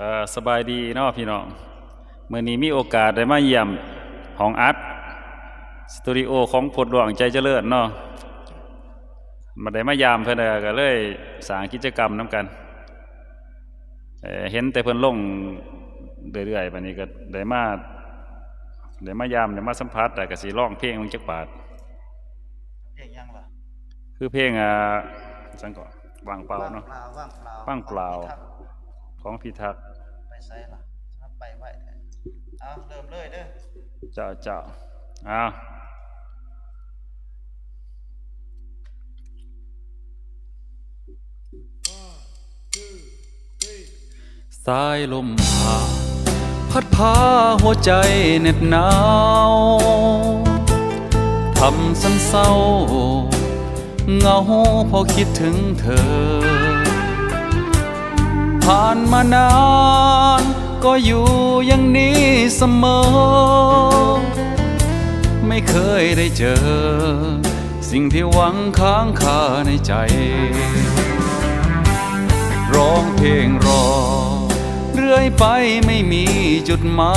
เอ่อสบายดีเนาะพี่น้องเมื่อนี้มีโอกาสได้มาเยี่ยมห้องอัดสตูดิโอของพดหลวงใจเจริญเนาะมาได้มายามเพิ่นเด้อก็เลยสร้างกิจกรรมนํกันเอ่อเห็นแต่เพิ่นลงเรื่อยๆบัดนี้ก็ได้มาได้มายามได้มาสัมผัสแต่ก็สิร้องเพลงมึงจักบาทเพลงยังล่ะคือเพลงอ่าจังก่อนวางเปล่าเนาะว่างเปล่า ของพิทักษ์ไปใส่ล่ะถ้าไปไหวแท้เอาเริ่มเลยเด้อเจ้าเจ้าอ้าวสายลมพาพัดพาหัวใจเหน็บหนาวทำสันเศร้าเหงาพอคิดถึงเธอ ผ่านมานาน ก็อยู่อย่างนี้เสมอ ไม่เคยได้เจอ สิ่งที่หวังค้างคาในใจ ร้องเพลงรอ เรื่อยไปไม่มีจุดหมา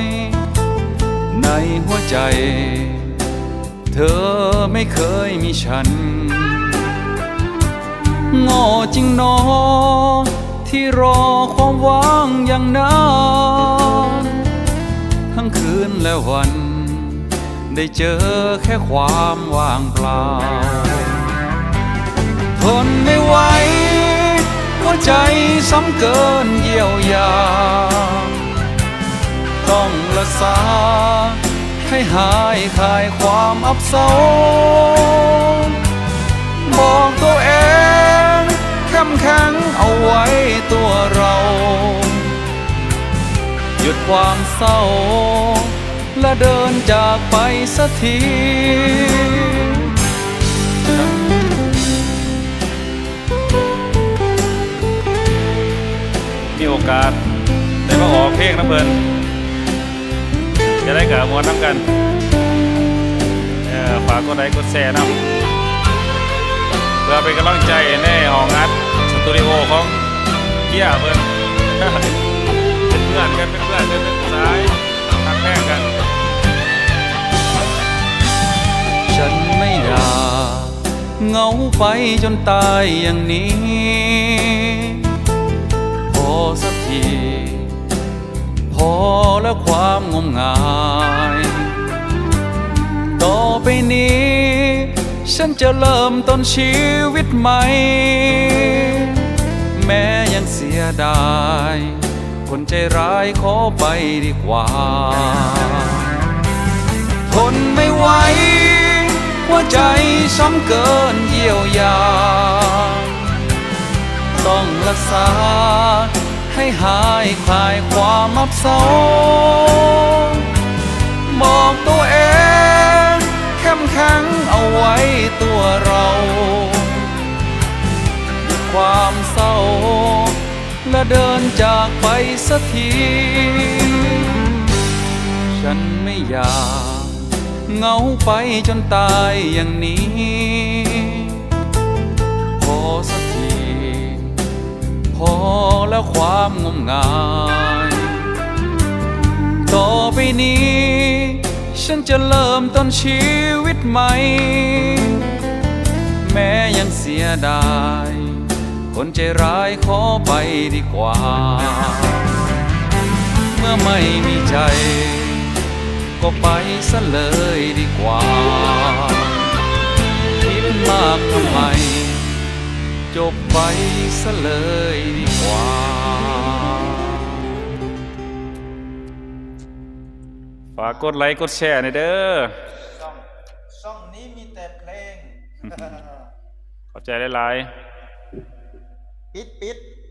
ย ในหัวใจ เธอไม่เคยมีฉัน โง่จริงหนอ ที่รอความหว่างอย่างนานทั้งคืนและวัน ได้เจอแค่ความว่างเปล่า ทนไม่ไหวหัวใจซ้ำเกินเยียวยา ต้องรักษา ให้หายคลายความอับเศร้าบอกตัวเอง ความเศร้า และเดินจากไปสักทีมีโอกาสได้มาออกเพลงนะเพิ่นจะได้กับมวนน้ำกันเออฝากกดไลค์กดแชร์นำเพื่อเป็นกำลังใจในห้องอัดสตูดิโอของเกียเพิ่นเป็น เงาไปจนตายอย่างนี้ พอสักที พอแล้วความงมงาย ต่อไปนี้ ฉันจะเริ่มต้นชีวิตใหม่ แม้ยังเสียดาย คนใจร้ายขอไปดีกว่า วใจช้ำเกินเยียวยา ต้องรักษา ให้หายคลายความอับเศร้าบอกตัวเองเข้มแข็งเอาไว้ตัวเรา ความเศร้า และเดินจากไปสักที ฉันไม่อยาก เงาไปจนตายอย่างนี้ พอสักที พอแล้วความงมงาย ต่อไปนี้ ฉันจะเริ่มต้นชีวิตใหม่ แม้ยังเสียดาย คนใจร้ายขอไปดีกว่า เมื่อไม่มีใจ ก็ไปซะเลยดีกว่าคิดมากทำไม จบไปซะเลยดีกว่า ฝากกดไลค์กดแชร์หน่อยเด้อช่องช่องนี้มีแต่เพลง ขอบใจหลายปิดปิดๆ